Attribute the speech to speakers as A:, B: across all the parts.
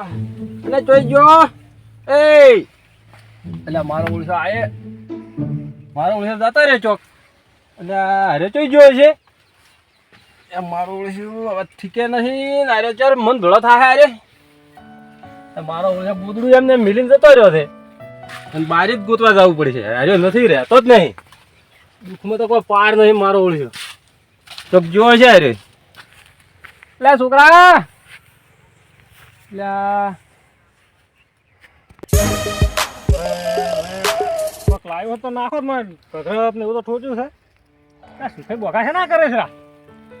A: અને જોઈ જો. એ એટલે મારો ઓળખો આયે મારો ઓળખો જતો રે ચોક. એટલે હારે જોઈ ગયો છે. એ મારો ઓળખ્યું હવે ઠીકે નહીં. ને અરે ચાર મન ભેળો થાય અરે મારો ઓળખો બુદડું એમને મિલીને જતો રહ્યો છે. અને બારી જ ગોતવા જવું પડે છે. અરે નથી રહેતો જ નહીં. દુઃખમાં તો કોઈ પાર નહીં મારો ઓળખ્યો ચોક જોયો છે હારે. લે છોકરા.
B: કોક લાવ્યો તો નાખો જ મને ગધરપ ને એવું તો ઠોચ્યું છે સુખાઈ બોકા છે ના કરે છે આ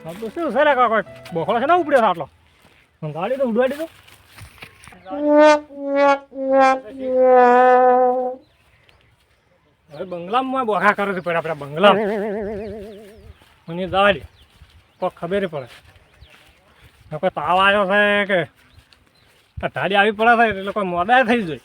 B: આ તો શું છે રે કોઈ બોખડો છે ના ઉપડ્યો આટલો ગાડી તો ઉડવાડી દો હવે બંગલામાં બોખા કરે છે પેલા પેલા બંગલા મને દાડી કોક ખબર પડે કોઈ તાવ આવ્યો છે કે ઢાડી આવી પડે થાય એટલે કોઈ મોડા થઈ જોઈએ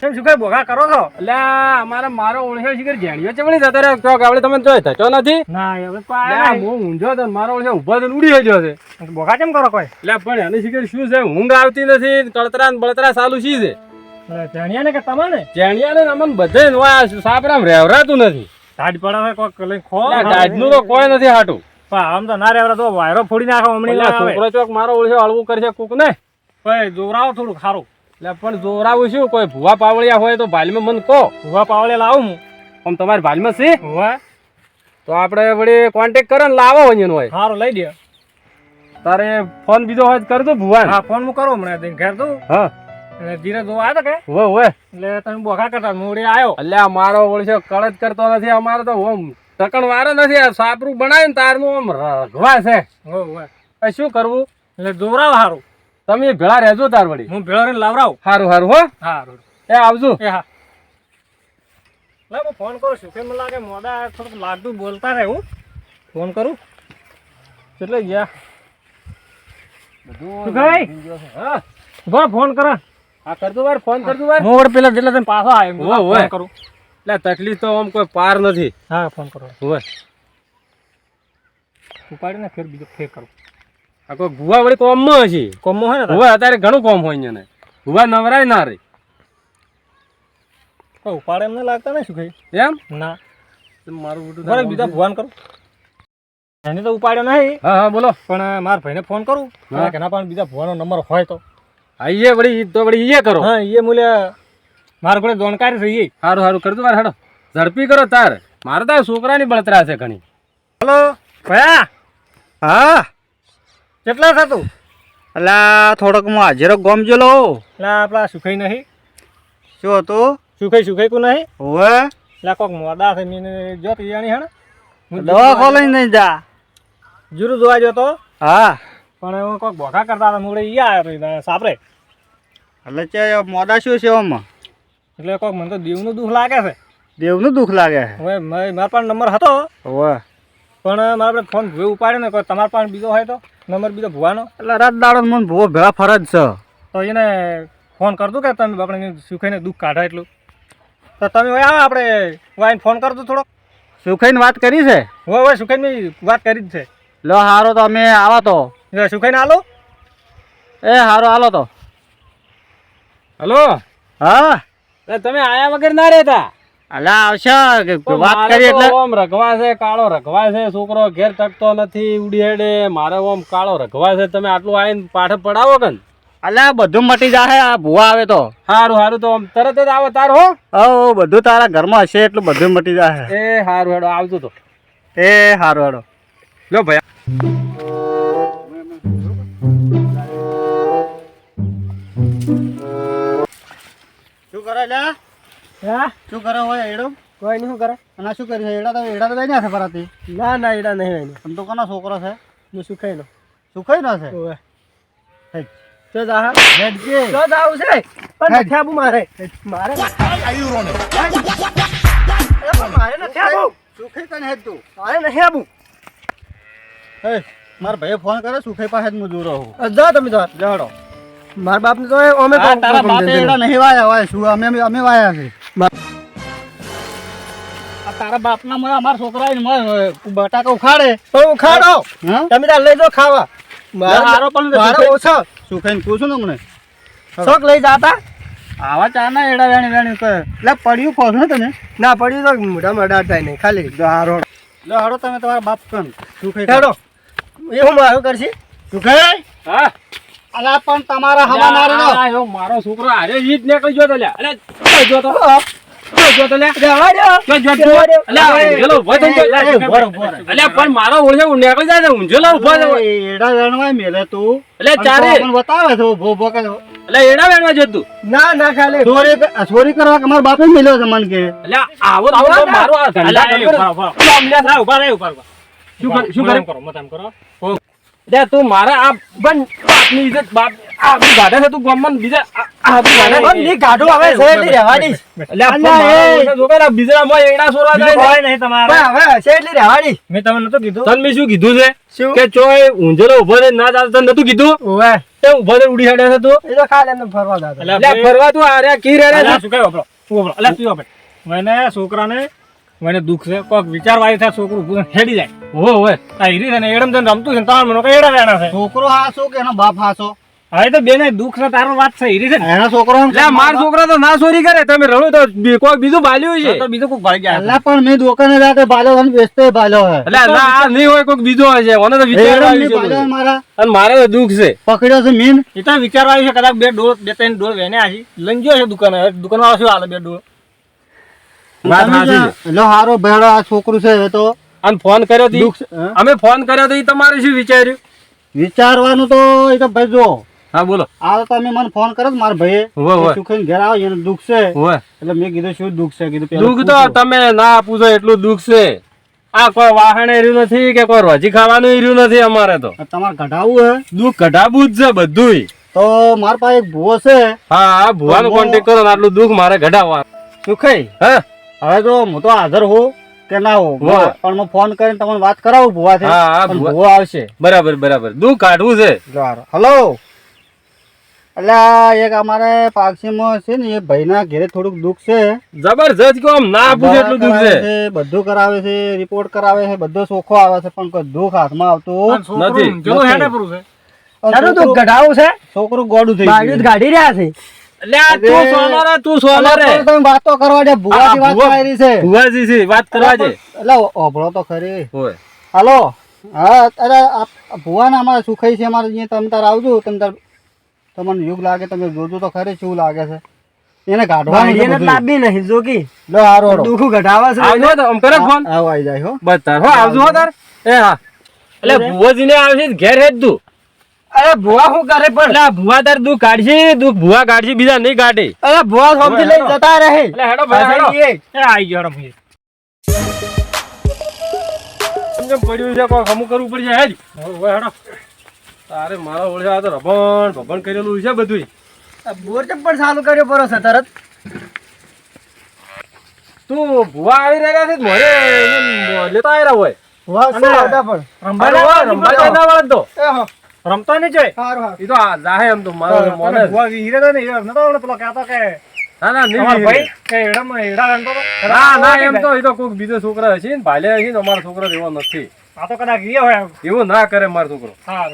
B: શું કઈ કરો છો?
A: એટલે અમારે મારો ઓળખ્યો શિખર જેણીઓ ચમણી જતો રહ્યો ચોક આપણે તમે જોઈ થતો નથી?
B: ના હવે
A: લે, હું ઊંઝો તો મારો ઓળખ્યો ઊભો થઈને ઉડી ગયો છે.
B: કેમ કરો કોઈ?
A: એટલે પણ એની શિખર શું છે? ઊંઘ આવતી નથી કળતરા ને બળતરા ચાલુ શી છે?
B: કે
A: અમને બધે સાપરામ રહેવરાતું નથી.
B: ઢાડ પડે છે કોક ખો.
A: એટલે તો કોઈ નથી હાટું.
B: પણ આમ તો ના રે તો વાયરો ફોડી નાખો હમણાં
A: છોકરો ચોક મારો ઓળખ્યો હળવું કરશે કૂક ને.
B: ભાઈ જોરાવો થોડું ખારું
A: એટલે પણ જોવરાવું શું? કોઈ ભૂવા પાવળિયા હોય તો ભાલમાં મન કહો.
B: ભૂવા પાવળિયા લાવું હું.
A: આમ તમારી ભાલમાં છે?
B: ભૂવા
A: તો આપણે વળી કોન્ટેક કરો ને લાવો અહીંયા હોય.
B: સારું લઈ દે.
A: તારે ફોન બીજો હોય તો કરી દઉં ભુવાન.
B: હા ફોન હું કરું હમણાં ઘેર તું.
A: હા.
B: એટલે ધીરે જોવા આવ્યો કે
A: હોય હોય
B: એટલે તમે બોખા કરતા મૂડી આવ્યો
A: એટલે મારો ઓળખ્યો કળજ કરતો નથી અમારો તો ઓમ. ટકણ વારો નથી આ સાપરું બનાવી ને તારનું આમ રઘવા છે. હવે શું કરવું?
B: એટલે દોરાવ સારું
A: તમે ભેળા રહેજો તાર વળી.
B: હું ભેળા રહીને લાવરાવ.
A: સારું સારું હો.
B: સારું
A: એ આવજો.
B: એ હા. લે હું ફોન કરું છું. કે મને લાગે? મોડા થોડુંક લાગતું બોલતા રહે હું. ફોન કરું. એટલે ગયા? ભાઈ ફોન કરો.
A: હા કરજો વાર ફોન કરજો વાર.
B: મોડ પેલા જેટલા તમે પાછો આવ્યો. ફોન કરું.
A: એટલે તકલીફ તો આમ કોઈ પાર નથી.
B: હા ફોન કરો.
A: હોય
B: ઉપાડીને ફેર બીજો ફેર કરો.
A: આ કોઈ ભુવા વળી કોમમાં હશે?
B: કોમો હોય ને?
A: અત્યારે ઘણું કોમ હોય અહીંયા ભુવા નવરાય ના રે.
B: ઉપાડે એમને લાગતા નહીં શું કઈ?
A: એમ?
B: ના.
A: મારું બધું
B: બરાબર બીજા ભુવાન કરો. એને તો ઉપાડ્યો નહીં.
A: હા હા બોલો.
B: પણ મારા ભાઈને ફોન કરું. એના પણ બીજા ભુવાનો નંબર હોય તો.
A: આઈએ વળી તો વળી એ કરો.
B: હા એ મૂલ્ય મારા જોડે જાણકારી થઈ ગઈ.
A: સારું સારું કરજો મારે હેડો ઝડપી કરો તાર. મારે તો આ છોકરાની બળતરા છે ઘણી.
B: હલો? ભયા?
C: હા?
B: કેટલા થતું
C: અલા થોડોક હું હાજરો ગોમ જેલો
B: એટલે આપણા સુખાઈ નહીં.
C: શું હતું?
B: સુખાઈ સુખાઈ કુ નહીં?
C: હવે?
B: એટલે કોક મોડા છે મીને જો પીવાની હે હું
C: દવા ખોલી નહીં જા.
B: જુરુ જોવા જતો
C: હા.
B: પણ હું કોક ભોખા કરતા હતા મોડે ઈ આવ્યો સાપરે
C: એટલે મોડા શું છે આમાં
B: એટલે કોક મને તો દેવનું દુઃખ લાગે છે.
C: દેવનું દુઃખ લાગે
B: હવે મારા પાસે નંબર હતો.
C: હવે.
B: પણ મારા આપણે ફોન ભૂવે ઉપાડ્યો ને તમારા પાસે બીજો હોય તો? નંબર બીજો ભૂવાનો?
C: એટલે રાત દાડો મને ભૂવો ભેળા ફરજ છે.
B: તો એને ફોન કરતું કે તમે આપણે સુખાઈને દુઃખ કાઢા એટલું. તો તમે હવે આવો આપણે વાઈને ફોન કરતો થોડોક.
C: સુખાઈને વાત કરી છે?
B: હોય હોય સુખાઈને વાત કરી જ છે.
C: લો હારો તો અમે આવા તો.
B: સુખાઈને હાલો.
C: એ હારો હાલો તો.
A: હલો.
C: હા?
A: તમે આયા વગર ના રહેતા.
C: અલા આવશે. વાત કરી એટલે
A: ઓમ રઘવા છે કાળો રઘવા છે છોકરો ઘેર ટકતો નથી ઉડી હેડે. મારે ઓમ કાળો રઘવા છે. તમે આટલું આવીને પાઠ પડાવો કે
C: અલા બધું મટી જાહે આ ભૂવા આવે તો.
A: સારું સારું તો તરત જ આવો તાર હો.
C: ઓ બધું તારા ઘરમાં હશે એટલું બધું મટી જાહે.
A: એ સારું હેડો આવજો તો.
C: એ હારું હેડો.
A: લો ભાઈ.
C: કરે લે?
B: હા?
C: શું કરે હોય એડો
B: કોઈ નહીં શું કરે?
C: અને શું કર્યું એડા તો એડા તો છે ફરાતી
B: ના ના એડા નહીં હોય
C: આમ તો કોનો છોકરો છે?
B: હું સુખાઈ નો
C: સુખાઈ નો છે?
B: ઓવે. તો જા
C: હેડજે.
B: તો જાવું છે. પણ નથી આવું મારે. મારે મારે
C: સુખાઈ કને હેડ તું.
B: મારે નથી આવું.
C: હે મારા ભાઈએ ફોન કરે સુખાઈ પાસે જ હું દૂર રહું.
B: જાઓ તમે જાઓ
C: જાડો.
B: મારા બાપને તો અમે
C: તો તારા બાપે એડા નહીં વાયા હોય શું? અમે અમે વાયા છે. તારા બાપ ના મને અમારા છોકરા બટાકા ઉખાડે.
B: તો
C: ઉખાડો.
B: તમે તાર લઈ જાઓ ખાવા.
C: મારો પણ
B: મારો
C: સુખાઈ-
B: ઓછો.
C: સુખાઈને પૂછું ને
D: શોખ લઈ જાતા?
C: આવા ચા ના એડા વેણી વેણી કરે. એટલે પડ્યું કહો ને તમે
D: ના પડ્યું તો મોઢા મોઢા થાય નહીં ખાલી.
C: હારો. લો હારો તમે તમારા બાપ કન સુખાઈ
D: હેડો. એ હું મારું કરશી?
C: સુખાઈ?
A: હા.
C: અલા પણ તમારા હવા મારો
A: આ જો મારો છોકરો હારે ઈ જ નીકળી ગયો તો લ્યા. અરે તો? જો તો પણ મારો ઓળખે નીકળી જાય ઊંઝેલો ઊભો
C: એડા વેણવાય મેલે તું.
A: એટલે
C: અને
A: ચારે.
C: બતાવે છે ઊભો ઊભો
A: એટલે એડા વેણવા જતું?
D: ના ના ખાલી.
C: ચોરી ચોરી કરવા કે મારા બાપે મેલ્યો છે મન કે.
A: એટલે આવો આવો મારો ધંધા
B: અલ્યા, એ
A: કરો.
B: ઊભા, ઊભા.
A: એટલે અમને
B: ના, ઊભા રહે, ઊભા, ઊભા.
A: શું શું
B: મને
A: કરે?
B: એમ કરો, મને એમ કરો.
A: એટલે તું મારા આ બન બાપની ઇજ્જત બાપ આ બી ગાડા છે તું ગમન બીજા આ- બી
D: ગાડા બનની ગાડો આવે છે એટલે રહેવા દઈશ
A: એટલે આ
D: અલ્યા,
A: મારો
D: એ.
A: ઓળખે જોકે ને એડા સોરવા જાય
B: કોઈ નહીં તમારે.
D: પણ હવે છે એટલે રહેવા દઈશ
B: મેં તમને નતો કીધું.
A: તન મે શું કીધું છે? કે ચોય ઊંઝેલો ઊભો રે ના જાતો નતું કીધું?
D: ઓવે.
A: તે ઊભો રે ઉડી હેડે છે તું.
D: એ તો ખાલી એમ ફરવા જાતો.
A: એટલે ફરવા તું આર્યા કી
B: રે
A: રે
B: શું કહે ઓપરો વાપરો. અલ્યા, તું ઓપરો મને છોકરાને મને દુઃખ છે. કોક વિચારવા આવ્યું થાય છોકરું પૂછે હેડી જાય.
A: હો હોય
B: આ હીરી છે ને એડમ જઈને રમતું છે ને મને કઈ એડા વેણા છે?
C: છોકરો હાસો કે એનો બાપ હાસો?
B: હવે તો બેને દુઃખ છે તારો વાત છે હીરી છે ને.
C: એનો છોકરો
A: એટલે માર છોકરો તો ના ચોરી કરે તમે રડો તો કોઈ બીજું બાલ્યું છે.
B: તો બીજું કોક ભાઈ ગયા
C: એટલે પણ મેં દુકાને જાતે બાલ્યો અને બેચતે બાલ્યો હે
A: એટલે ના નહીં હોય કોઈક બીજો હોય છે. મને તો વિચાર
C: એરમ
A: છે
C: મારા.
A: અને મારે તો દુઃખ છે.
C: પકડ્યો છે મીન.
B: એ તો વિચારવા આવ્યું છે કદાચ બે ડોળ બે ત્રણ ડોળ વેને આજી લઈ ગયો છે દુકાને દુકાન વાળો શું હાલે બે ડોળ?
C: લો હારો ભેળો આ છોકરું છે એ તો
A: અને ફોન કર્યો તો?
C: છે,
A: અમે ફોન કર્યો તો ઈ તમારે શું વિચાર્યું?
C: વિચારવાનું તો એ તો ભાઈ જો
A: હા બોલો.
C: આ તો તમે મને ફોન કર્યો મારા ભાઈએ.
A: હોય, હોય.
C: ઘેર આવો એને દુઃખ છે. એટલે મેં કીધું શું દુઃખ છે? કીધું
A: દુઃખ તો તમે ના પૂછો એટલું દુઃખ છે. આ કોઈ વાહન એર્યું નથી કે કોઈ રોજી ખાવાનું એર્યું નથી અમારે તો?
C: તમારે કઢાવવું હે?
A: દુઃખ કઢાવું જ છે બધુંય.
C: તો મારા પાસે એક ભૂવો છે.
A: હા આ ભુવાનો કોન્ટેક્ટ કરો ને આટલું દુઃખ મારે ઘટાડવા
C: સુખાઈ
A: હા?
C: હવે જો હું તો હાજર હોઉં કે ના હોઉં પણ હું ફોન કરીને તમને વાત કરાવું ભૂવાથી.
A: છે હા, ભૂવો
C: આવશે.
A: બરાબર બરાબર. દુઃખ કાઢવું છે.
C: હલો. એટલે એક અમારે પાક્ષીમાં છે ને એ ભાઈના ઘેરે થોડુંક દુઃખ છે.
A: જબરજસ્ત કે આમ ના પૂછે એટલું દુઃખ છે.
C: બધું કરાવે છે રિપોર્ટ કરાવે છે બધો સોખો આવે છે પણ કોઈ દુઃખ હાથમાં આવતું
A: નથી.
B: જો હેડે પૂરું છે?
D: દુઃખ ઘટાવું છે?
C: છોકરું ગોડું થઈ ગયું.
D: ગાડી રહ્યા છે.
A: એટલે આ તું
C: અરે.
A: સોનો રે તું સોનો
C: અલા,
A: રે.
C: પણ તમે વાતો કરવા દે ભૂવાથી
A: આ
C: વાત
A: ભૂવા-
C: કરાયેલી છે.
A: ભુવાજી છે વાત કરવા છે
C: એટલે ઓભળો તો ખરી.
A: હોય.
C: હાલો. હા અરે આ ભુવાને અમારે સુખાઈ છે અમારે અહીંયા તમે તાર આવજો તમે તાર તમને યુગ લાગે તમે જોજો તો ખરી શું લાગે છે. એને કાઢવાનું છે
D: લાંબી નહીં જોકી
C: લો હારો હારો.
D: ઘટાવા છે
A: આવજો તો આમ કરે ફોન.
C: આવો આવી જાય હો.
A: બસ હો આવજો હો તાર. એ હા. એટલે ભુવાજી ને આવશે તો ઘેર હેજ તું.
D: અરે ભુવા શું કરે પણ?
A: એટલે ભુવા તાર દુઃખ કાઢશે દુઃખ ભુવા કાઢશે બીજા નહીં કાઢે.
D: અરે ભુવા સોમથી લઈ જતા રહે.
A: એટલે હેડો ભાઈ હેડો.
B: ગયો રમી
A: કેમ પડ્યું છે કોઈ અમુક કરવું પડશે હેજ
B: હેડો.
A: તારે મારા ઓળખે આ તો રબણ ભબણ કરેલું છે બધું
D: બોર ચમ પણ ચાલુ કર્યો પરો છે તરત?
A: તું ભુવા આવી રહ્યા છે મોરે લેતા આવ્યા હોય.
D: ભુવા શું આવતા પણ?
B: રંભાઈ
A: અરે વાહ, રંભા જાય ના વાળા તો.
D: એ હો,
B: રમતો નહીં છે
D: હારું હારું.
A: ઈ તો જાહે એમ તો મારો મોને
B: હીરે તો નહીં નતો પેલો કહેતો કે
A: ના ના નહીં
B: ભાઈ કે એડામાં એડા રમતો
A: ના ના એમ તો ઈ તો કોઈક બીજો છોકરા હશે ને ભાલે હશે ને અમારો છોકરો એવો નથી.
B: આ તો કદાચ હીરે હોય
A: એવું ના કરે મારો છોકરો.
B: હા